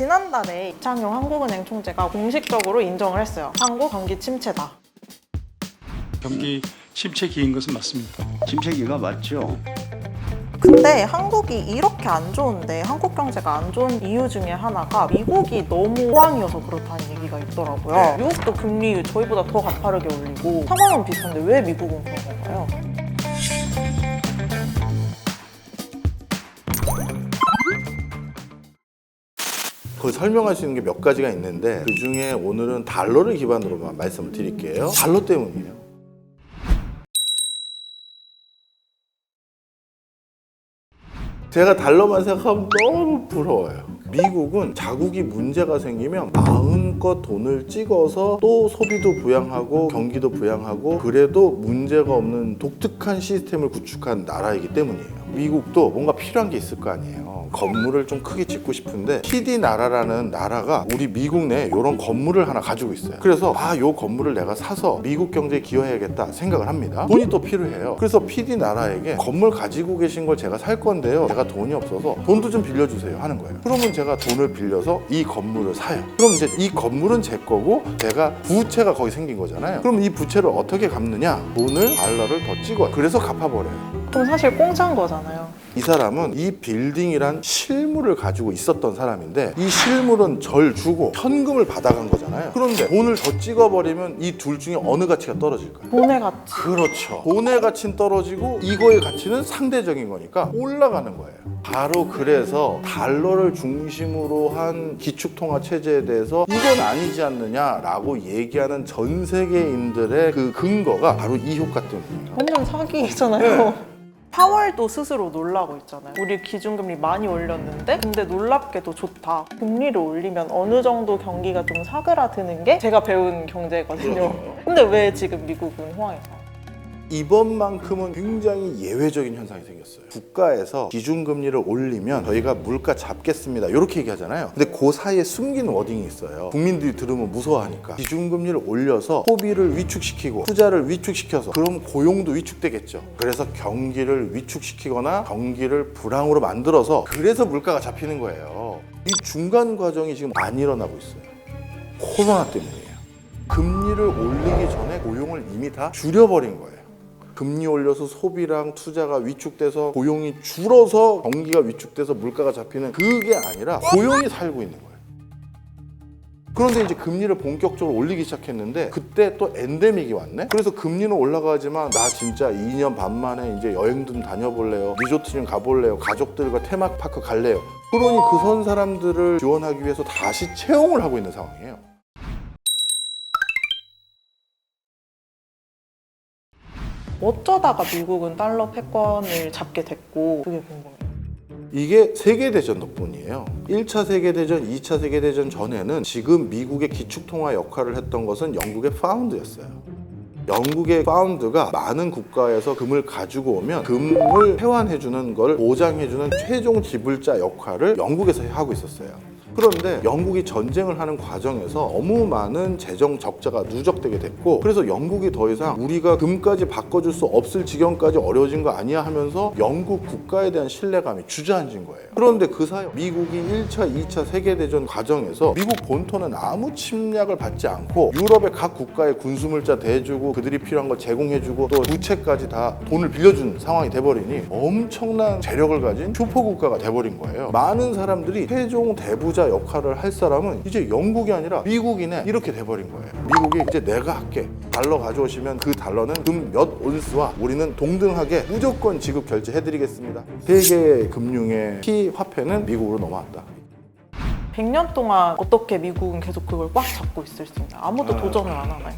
지난달에 이창용 한국은행 총재가 공식적으로 인정을 했어요. 한국 경기 침체다. 경기 침체 기인 것은 맞습니다. 침체기가 맞죠. 근데 한국이 이렇게 안 좋은데 한국 경제가 안 좋은 이유 중에 하나가 미국이 너무 호황이어서 그렇다는 얘기가 있더라고요. 네. 미국도 금리 저희보다 더 가파르게 올리고 상황은 비슷한데 왜 미국은 그런 건가요? 그 설명할 수 있는 게 몇 가지가 있는데 그 중에 오늘은 달러를 기반으로만 말씀을 드릴게요. 달러 때문이에요. 제가 달러만 생각하면 너무 부러워요. 미국은 자국이 문제가 생기면 마음껏 돈을 찍어서 또 소비도 부양하고 경기도 부양하고 그래도 문제가 없는 독특한 시스템을 구축한 나라이기 때문이에요. 미국도 뭔가 필요한 게 있을 거 아니에요. 건물을 좀 크게 짓고 싶은데 PD 나라라는 나라가 우리 미국 내에 이런 건물을 하나 가지고 있어요. 그래서 아, 요 건물을 내가 사서 미국 경제에 기여해야겠다 생각을 합니다. 돈이 또 필요해요. 그래서 PD 나라에게 건물 가지고 계신 걸 제가 살 건데요. 제가 돈이 없어서 돈도 좀 빌려주세요 하는 거예요. 그러면 제가 돈을 빌려서 이 건물을 사요. 그럼 이제 이 건물은 제 거고 제가 부채가 거기 생긴 거잖아요. 그럼 이 부채를 어떻게 갚느냐? 돈을 달러를 더 찍어요. 그래서 갚아버려요. 그럼 사실 공짜인 거잖아요. 이 사람은 이 빌딩이란 실물을 가지고 있었던 사람인데 이 실물은 절 주고 현금을 받아간 거잖아요. 그런데 돈을 더 찍어버리면 이 둘 중에 어느 가치가 떨어질까요? 돈의 가치. 그렇죠. 돈의 가치는 떨어지고 이거의 가치는 상대적인 거니까 올라가는 거예요. 바로 그래서 달러를 중심으로 한 기축통화 체제에 대해서 이건 아니지 않느냐라고 얘기하는 전 세계인들의 그 근거가 바로 이 효과 때문이에요. 완전 사기잖아요. 파월도 스스로 놀라고 있잖아요. 우리 기준금리 많이 올렸는데 근데 놀랍게도 좋다. 금리를 올리면 어느 정도 경기가 좀 사그라드는 게 제가 배운 경제거든요. 근데 왜 지금 미국은 호황일까요? 이번만큼은 굉장히 예외적인 현상이 생겼어요. 국가에서 기준금리를 올리면 저희가 물가 잡겠습니다. 이렇게 얘기하잖아요. 근데 그 사이에 숨긴 워딩이 있어요. 국민들이 들으면 무서워하니까. 기준금리를 올려서 소비를 위축시키고 투자를 위축시켜서 그럼 고용도 위축되겠죠. 그래서 경기를 위축시키거나 경기를 불황으로 만들어서 그래서 물가가 잡히는 거예요. 이 중간 과정이 지금 안 일어나고 있어요. 코로나 때문이에요. 금리를 올리기 전에 고용을 이미 다 줄여버린 거예요. 금리 올려서 소비랑 투자가 위축돼서 고용이 줄어서 경기가 위축돼서 물가가 잡히는 그게 아니라 고용이 살고 있는 거예요. 그런데 이제 금리를 본격적으로 올리기 시작했는데 그때 또 엔데믹이 왔네. 그래서 금리는 올라가지만 나 진짜 2년 반 만에 이제 여행 좀 다녀볼래요. 리조트 좀 가볼래요. 가족들과 테마파크 갈래요. 그러니 그 선 사람들을 지원하기 위해서 다시 채용을 하고 있는 상황이에요. 어쩌다가 미국은 달러 패권을 잡게 됐고 그게 궁금해요. 이게 세계대전 덕분이에요. 1차 세계대전, 2차 세계대전 전에는 지금 미국의 기축통화 역할을 했던 것은 영국의 파운드였어요. 영국의 파운드가 많은 국가에서 금을 가지고 오면 금을 회환해주는 걸 보장해주는 최종 지불자 역할을 영국에서 하고 있었어요. 그런데 영국이 전쟁을 하는 과정에서 너무 많은 재정 적자가 누적되게 됐고 그래서 영국이 더 이상 우리가 금까지 바꿔줄 수 없을 지경까지 어려워진 거 아니야 하면서 영국 국가에 대한 신뢰감이 주저앉은 거예요. 그런데 그 사이 미국이 1차, 2차 세계대전 과정에서 미국 본토는 아무 침략을 받지 않고 유럽의 각 국가에 군수물자 대주고 그들이 필요한 걸 제공해주고 또 부채까지 다 돈을 빌려준 상황이 돼버리니 엄청난 재력을 가진 슈퍼국가가 돼버린 거예요. 많은 사람들이 최종 대부자 역할을 할 사람은 이제 영국이 아니라 미국이네 이렇게 돼버린 거예요. 미국이 이제 내가 할게 달러 가져오시면 그 달러는 금 몇 온스와 우리는 동등하게 무조건 지급 결제해드리겠습니다. 세계 금융의 키 화폐는 미국으로 넘어왔다. 100년 동안 어떻게 미국은 계속 그걸 꽉 잡고 있을 수 있나요? 아무도 도전을 안 하나요?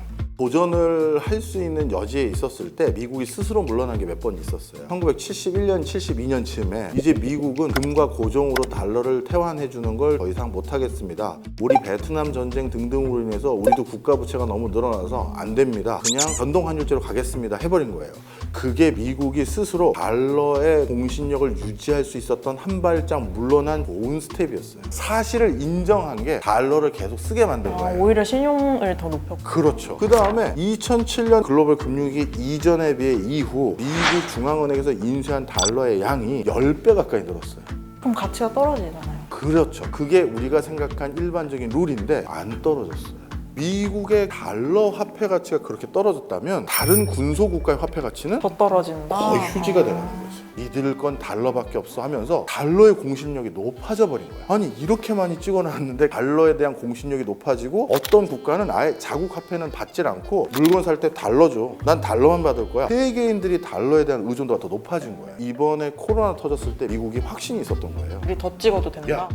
도전을 할 수 있는 여지에 있었을 때 미국이 스스로 물러난 게 몇 번 있었어요. 1971년, 72년쯤에 이제 미국은 금과 고종으로 달러를 태환해 주는 걸 더 이상 못 하겠습니다. 우리 베트남 전쟁 등등으로 인해서 우리도 국가 부채가 너무 늘어나서 안 됩니다. 그냥 변동 환율제로 가겠습니다. 해버린 거예요. 그게 미국이 스스로 달러의 공신력을 유지할 수 있었던 한 발짝 물러난 좋은 스텝이었어요. 사실을 인정한 게 달러를 계속 쓰게 만든 아, 거예요. 오히려 신용을 더 높였고 그렇죠. 그 다음 에 2007년 글로벌 금융위기 이전에 비해 이후 미국 중앙은행에서 인수한 달러의 양이 10배 가까이 늘었어요. 그럼 가치가 떨어지잖아요. 그렇죠. 그게 우리가 생각한 일반적인 룰인데 안 떨어졌어요. 미국의 달러 화폐 가치가 그렇게 떨어졌다면 다른 군소 국가의 화폐 가치는 더 떨어진다. 거의 휴지가 되는 거죠. 이들 건 달러밖에 없어 하면서 달러의 공신력이 높아져 버린 거야. 아니 이렇게 많이 찍어놨는데 달러에 대한 공신력이 높아지고 어떤 국가는 아예 자국 화폐는 받질 않고 물건 살 때 달러 줘. 난 달러만 받을 거야. 세계인들이 달러에 대한 의존도가 더 높아진 거야. 이번에 코로나 터졌을 때 미국이 확신이 있었던 거예요. 우리 더 찍어도 된다. 야.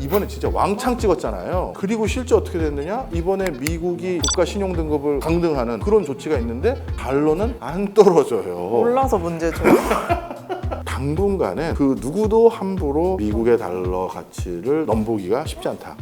이번에 진짜 왕창 찍었잖아요. 그리고 실제 어떻게 됐느냐? 이번에 미국이 국가 신용 등급을 강등하는 그런 조치가 있는데 달러는 안 떨어져요. 몰라서 문제죠. 당분간은 그 누구도 함부로 미국의 달러 가치를 넘보기가 쉽지 않다.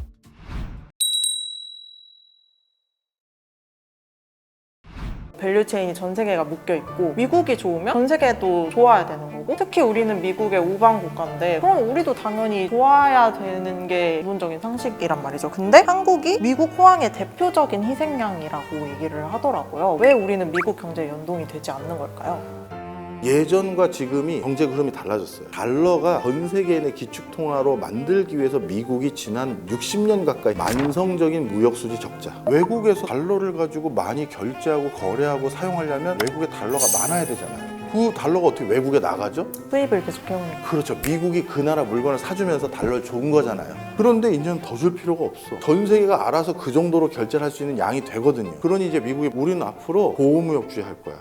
밸류 체인이 전 세계가 묶여 있고 미국이 좋으면 전 세계도 좋아야 되는 거고 특히 우리는 미국의 우방 국가인데 그럼 우리도 당연히 좋아야 되는 게 기본적인 상식이란 말이죠. 근데 한국이 미국 호황의 대표적인 희생양이라고 얘기를 하더라고요. 왜 우리는 미국 경제에 연동이 되지 않는 걸까요? 예전과 지금이 경제 흐름이 달라졌어요. 달러가 전 세계인의 기축 통화로 만들기 위해서 미국이 지난 60년 가까이 만성적인 무역 수지 적자. 외국에서 달러를 가지고 많이 결제하고 거래하고 사용하려면 외국에 달러가 많아야 되잖아요. 그 달러가 어떻게 외국에 나가죠? 수입을 계속 해오니까. 그렇죠. 미국이 그 나라 물건을 사주면서 달러를 준 거잖아요. 그런데 이제는 더 줄 필요가 없어. 전 세계가 알아서 그 정도로 결제를 할 수 있는 양이 되거든요. 그러니 이제 미국이 우리는 앞으로 보호무역주의 할 거야.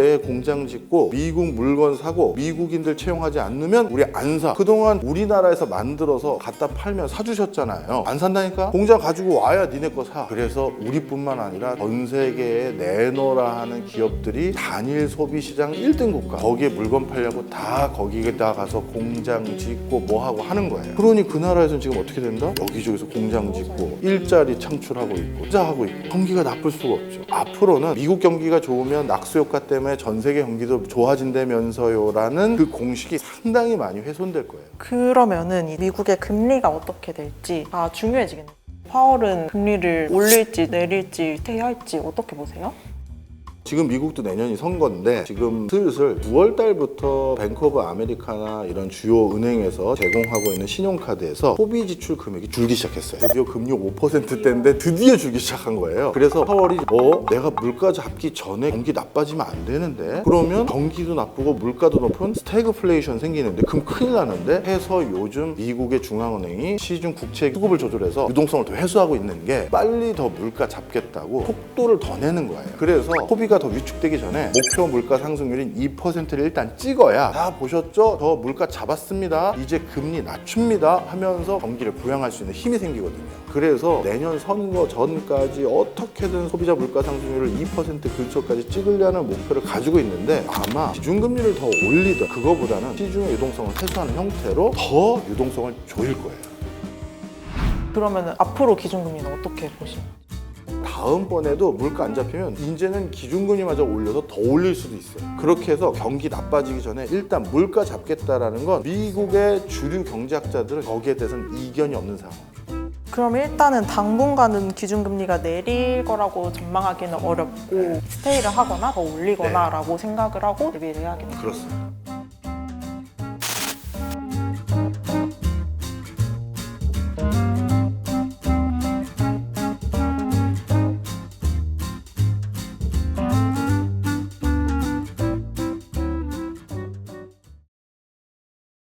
내에 공장 짓고 미국 물건 사고 미국인들 채용하지 않으면 우리 안 사. 그동안 우리나라에서 만들어서 갖다 팔면 사주셨잖아요. 안 산다니까? 공장 가지고 와야 니네 거 사. 그래서 우리뿐만 아니라 전 세계에 내놓으라 하는 기업들이 단일 소비 시장 1등 국가. 거기에 물건 팔려고 다 거기에다 가서 공장 짓고 뭐 하고 하는 거예요. 그러니 그 나라에서는 지금 어떻게 된다? 여기저기서 공장 짓고 일자리 창출하고 있고 투자하고 있고 경기가 나쁠 수가 없죠. 앞으로는 미국 경기가 좋으면 낙수 효과 때문에 전 세계 경기도 좋아진다면서요라는 그 공식이 상당히 많이 훼손될 거예요. 그러면은 이 미국의 금리가 어떻게 될지 아 중요해지겠네요. 파월은 금리를 올릴지 내릴지 스테이할지 어떻게 보세요? 지금 미국도 내년이 선거인데 지금 슬슬 9월 달부터 뱅크 오브 아메리카나 이런 주요 은행에서 제공하고 있는 신용카드에서 소비 지출 금액이 줄기 시작했어요. 드디어 금리 5%대인데 드디어 줄기 시작한 거예요. 그래서 4월이 어 내가 물가 잡기 전에 경기 나빠지면 안 되는데 그러면 경기도 나쁘고 물가도 높은 스태그플레이션 생기는데 그럼 큰일 나는데 해서 요즘 미국의 중앙은행이 시중 국채 수급을 조절해서 유동성을 더 회수하고 있는 게 빨리 더 물가 잡겠다고 속도를 더 내는 거예요. 그래서 소비 가 더 위축되기 전에 목표 물가 상승률인 2%를 일단 찍어야 다 보셨죠? 더 물가 잡았습니다. 이제 금리 낮춥니다 하면서 경기를 부양할 수 있는 힘이 생기거든요. 그래서 내년 선거 전까지 어떻게든 소비자 물가 상승률을 2% 근처까지 찍으려는 목표를 가지고 있는데 아마 기준금리를 더 올리든 그거보다는 시중의 유동성을 회수하는 형태로 더 유동성을 조일 거예요. 그러면은 앞으로 기준금리는 어떻게 보시나요? 다음번에도 물가 안 잡히면 이제는 기준금리마저 올려서 더 올릴 수도 있어요. 그렇게 해서 경기 나빠지기 전에 일단 물가 잡겠다라는 건 미국의 주류 경제학자들은 거기에 대해서는 이견이 없는 상황. 그럼 일단은 당분간은 기준금리가 내릴 거라고 전망하기는 어렵고 스테이를 하거나 더 올리거나라고 생각을 하고 대비를 해야겠네요. 그렇습니다.